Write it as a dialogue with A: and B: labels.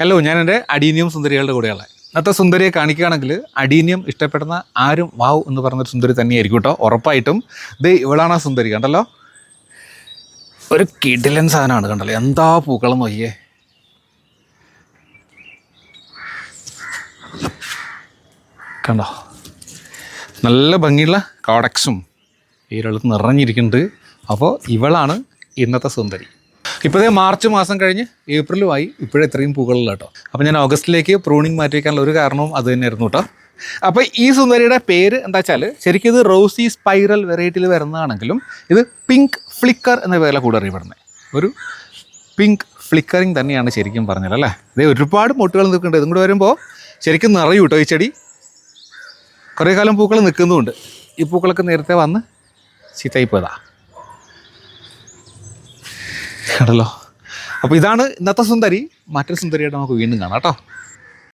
A: Hello ഞാൻ എന്റെ adenium സുന്ദരികളുടെ കൂടെയുള്ള. ഇന്നത്തെ സുന്ദരിയെ കാണിക്കുകയാണെങ്കിൽ അഡീനിയം ഇഷ്ടപ്പെടുന്ന ആരും വാവ് എന്ന് പറഞ്ഞൊരു സുന്ദരി തന്നെയായിരിക്കും കേട്ടോ. ഉറപ്പായിട്ടും. ഇത് ഇവളാണ് ആ സുന്ദരി കണ്ടല്ലോ? ഒരു കിടിലൻ സാധനമാണ് കണ്ടല്ലോ? എന്താ പൂക്കളം നോക്കിയേ? കണ്ടോ? നല്ല ഭംഗിയുള്ള കോഡക്സും ഈരളുത്ത് നിറഞ്ഞിരിക്കുന്നുണ്ട്. അപ്പോൾ ഇവളാണ് ഇന്നത്തെ സുന്ദരി. ഇപ്പോഴേ മാർച്ച് മാസം കഴിഞ്ഞ് ഏപ്രിലുമായി ഇപ്പോഴേ ഇത്രയും പൂക്കളില്ല കേട്ടോ. അപ്പോൾ ഞാൻ ഓഗസ്റ്റിലേക്ക് പ്രൂണിങ് മാറ്റി വയ്ക്കാനുള്ള ഒരു കാരണവും അത് തന്നെയായിരുന്നു കേട്ടോ. അപ്പോൾ ഈ സുന്ദരിയുടെ പേര് എന്താ വെച്ചാൽ ശരിക്കും ഇത് റോസി സ്പൈറൽ വെറൈറ്റിയിൽ വരുന്നതാണെങ്കിലും ഇത് പിങ്ക് ഫ്ലിക്കർ എന്ന പേരിലാണ് കൂടെ അറിയപ്പെടുന്നത്. ഒരു പിങ്ക് ഫ്ലിക്കറിങ് തന്നെയാണ് ശരിക്കും പറഞ്ഞത് അല്ലേ? ഇത് ഒരുപാട് മൊട്ടുകൾ നിൽക്കുന്നുണ്ട്. ഇതും കൂടെ വരുമ്പോൾ ശരിക്കും നിറയും കേട്ടോ ഈ ചെടി. കുറേ കാലം പൂക്കൾ നിൽക്കുന്നുമുണ്ട് ഈ പൂക്കളൊക്കെ നേരത്തെ വന്ന് ചീത്തയിപ്പോയതാണ് പോയതാ. കണ്ടല്ലോ അപ്പോൾ ഇതാണ് ഇന്നത്തെ സുന്ദരി. മറ്റൊരു സുന്ദരിയായിട്ട് നമുക്ക് വീണ്ടും കാണാം കേട്ടോ.